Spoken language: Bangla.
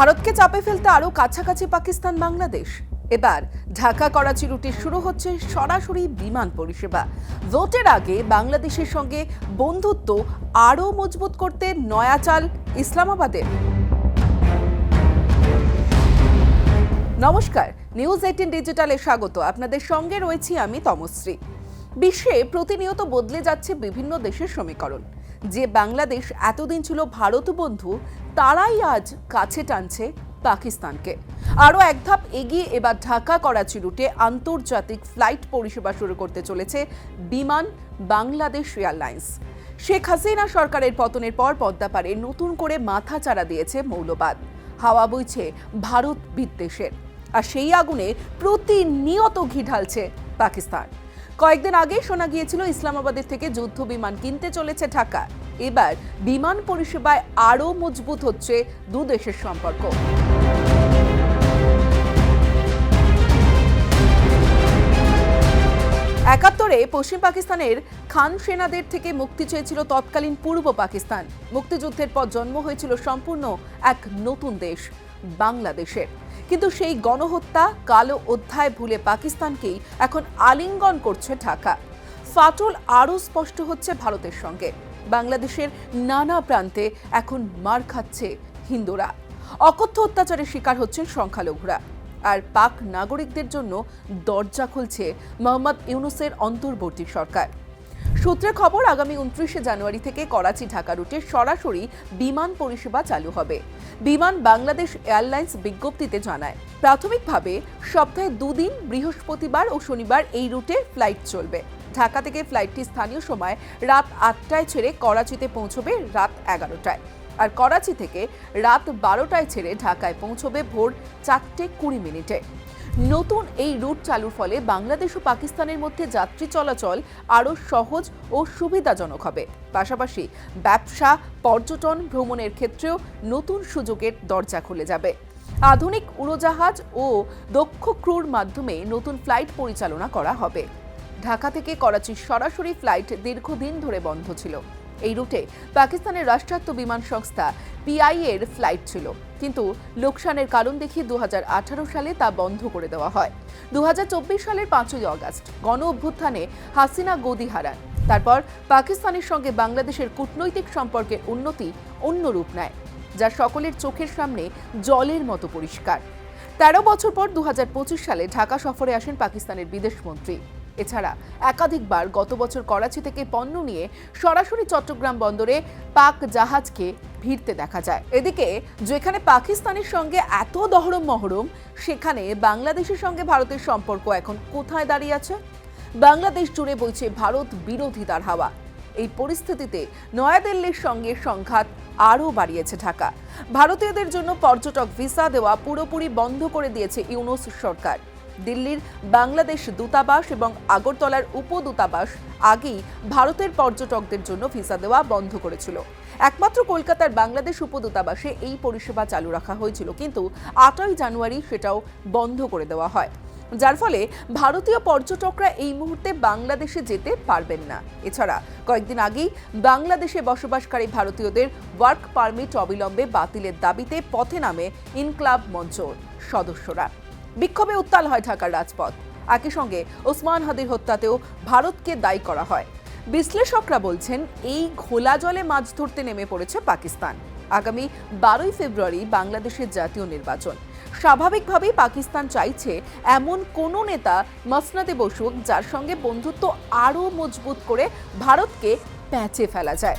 ভারতকে চাপে ফেলতে আরও কাছাকাছি পাকিস্তান, বাংলাদেশ। এবার ঢাকা করাচি রুটে শুরু হচ্ছে সরাসরি বিমান পরিষেবা। ভোটের আগে বাংলাদেশের সঙ্গে বন্ধুত্ব আরও মজবুত করতে নয়া চাল ইসলামাবাদের। নমস্কার, নিউজ এইটিন ডিজিটালে স্বাগত। আপনাদের সঙ্গে রয়েছি আমি তমশ্রী। বিশ্বে প্রতিনিয়ত বদলে যাচ্ছে বিভিন্ন দেশের সমীকরণ। যে বাংলাদেশ এতদিন ছিল ভারত বন্ধু তারাই আজ কাছে টানছে পাকিস্তানকে। আরও এক ধাপ এগিয়ে এবার ঢাকা, করাচি রুটে আন্তর্জাতিক ফ্লাইট পরিষেবা শুরু করতে চলেছে বিমান বাংলাদেশ এয়ারলাইন্স। শেখ হাসিনা সরকারের পতনের পর পদ্মাপাড়ে নতুন করে মাথা চাড়া দিয়েছে মৌলবাদ। হাওয়া বইছে ভারত বিদ্বেষের। আর সেই আগুনে প্রতিনিয়ত ঘি ঢালছে পাকিস্তান। কয়েকদিন আগে শোনা গিয়েছিল, ইসলামাবাদের থেকে যুদ্ধ বিমান কিনতে চলেছে ঢাকা। এবার বিমান পরিষেবায় আরও মজবুত হচ্ছে দু দেশের সম্পর্ক। একাত্তরে পশ্চিম পাকিস্তানের খান সেনাদের থেকে মুক্তি চেয়েছিল তৎকালীন পূর্ব পাকিস্তান। মুক্তিযুদ্ধের পর জন্ম হয়েছিল সম্পূর্ণ এক নতুন দেশ, বাংলাদেশের। কিন্তু সেই গণহত্যা কালো অধ্যায় ভুলে পাকিস্তানকেই এখন আলিঙ্গন করছে ঢাকা। ফাটল আরও স্পষ্ট হচ্ছে ভারতের সঙ্গে। বাংলাদেশের নানা প্রান্তে এখন মার খাচ্ছে হিন্দুরা। অকথ্য অত্যাচারের শিকার হচ্ছেন সংখ্যালঘুরা। আর পাক নাগরিকদের জন্য দরজা খুলছে মোহাম্মদ ইউনুসের অন্তর্বর্তী সরকার। সূত্রের খবর, আগামী উনত্রিশে জানুয়ারি থেকে করাচি ঢাকা রুটে সরাসরি বিমান পরিষেবা চালু হবে। বিমান বাংলাদেশ এয়ারলাইন্স বিজ্ঞপ্তিতে জানায়, প্রাথমিকভাবে সপ্তাহে দুদিন বৃহস্পতিবার ও শনিবার এই রুটে ফ্লাইট চলবে। ঢাকা থেকে ফ্লাইটটি স্থানীয় সময় রাত আটটায় ছেড়ে করাচিতে পৌঁছবে রাত এগারোটায়। আর করাচি থেকে রাত বারোটায় ছেড়ে ঢাকায় পৌঁছবে ভোর চারটে কুড়ি মিনিটে। নতুন এই রুট চালুর ফলে বাংলাদেশ ও পাকিস্তানের মধ্যে যাত্রী চলাচল আরও সহজ ও সুবিধাজনক হবে। পাশাপাশি ব্যবসা, পর্যটন, ভ্রমণের ক্ষেত্রেও নতুন সুযোগের দরজা খুলে যাবে। আধুনিক উড়োজাহাজ ও দক্ষ ক্রুর মাধ্যমে নতুন ফ্লাইট পরিচালনা করা হবে। ঢাকা থেকে করাচির সরাসরি ফ্লাইট দীর্ঘদিন ধরে বন্ধ ছিল। এই রুটে পাকিস্তানের রাষ্ট্রায়ত্ত বিমান সংস্থা পিআই এর ফ্লাইট ছিল। কিন্তু লোকসানের কারণ দেখিয়ে দু সালে তা বন্ধ করে দেওয়া হয়। দু হাজার চব্বিশ সালের পাঁচই অগাস্ট গণ অভ্যুত্থানে হাসিনা গদি হারান। তারপর পাকিস্তানের সঙ্গে বাংলাদেশের কূটনৈতিক সম্পর্কের উন্নতি অন্য রূপ নেয়, যা সকলের চোখের সামনে জলের মতো পরিষ্কার। তেরো বছর পর দু হাজার পঁচিশ সালে ঢাকা সফরে আসেন পাকিস্তানের বিদেশমন্ত্রী এছাড়া একাধিকবার গত বছর করাচি থেকে পণ্য নিয়ে সরাসরি চট্টগ্রাম বন্দরে পাক জাহাজকে ভিড়তে দেখা যায়। এদিকে যেখানে পাকিস্তানের সঙ্গে এত দহরম মহরম, সেখানে বাংলাদেশের সঙ্গে ভারতের সম্পর্ক এখন কোথায় দাঁড়িয়ে আছে? বাংলাদেশ জুড়ে বইছে ভারত বিরোধিতার হাওয়া। এই পরিস্থিতিতে নয়াদিল্লির সঙ্গে সংঘাত আরও বাড়িয়েছে ঢাকা। ভারতীয়দের জন্য পর্যটক ভিসা দেওয়া পুরোপুরি বন্ধ করে দিয়েছে ইউনুস সরকার। দিল্লির বাংলাদেশ দূতাবাস এবং আগরতলার উপদূতাবাস আগেই ভারতের পর্যটকদের জন্য ভিসা দেওয়া বন্ধ করেছিল। একমাত্র কলকাতার বাংলাদেশ উপদূতাবাসে এই পরিষেবা চালু রাখা হয়েছিল, কিন্তু আটই জানুয়ারি সেটাও বন্ধ করে দেওয়া হয়। যার ফলে ভারতীয় পর্যটকরা এই মুহূর্তে বাংলাদেশে যেতে পারবেন না। এছাড়া কয়েকদিন আগেই বাংলাদেশে বসবাসকারী ভারতীয়দের ওয়ার্ক পারমিট অবিলম্বে বাতিলের দাবিতে পথে নামে ইনক্লাব মঞ্চ সদস্যরা। বিক্ষোভে উত্তাল হয় ঢাকার রাজপথ। একই সঙ্গে ওসমান হাদির হত্যাতেও ভারতকে দায়ী করা হয়। বিশ্লেষকরা বলছেন, এই ঘোলা জলে মাছ ধরতে নেমে পড়েছে পাকিস্তান। আগামী বারোই ফেব্রুয়ারি বাংলাদেশের জাতীয় নির্বাচন। স্বাভাবিকভাবেই পাকিস্তান চাইছে, এমন কোনো নেতা মসনাদে বসুক, যার সঙ্গে বন্ধুত্ব আরও মজবুত করে ভারতকে প্যাঁচে ফেলা যায়।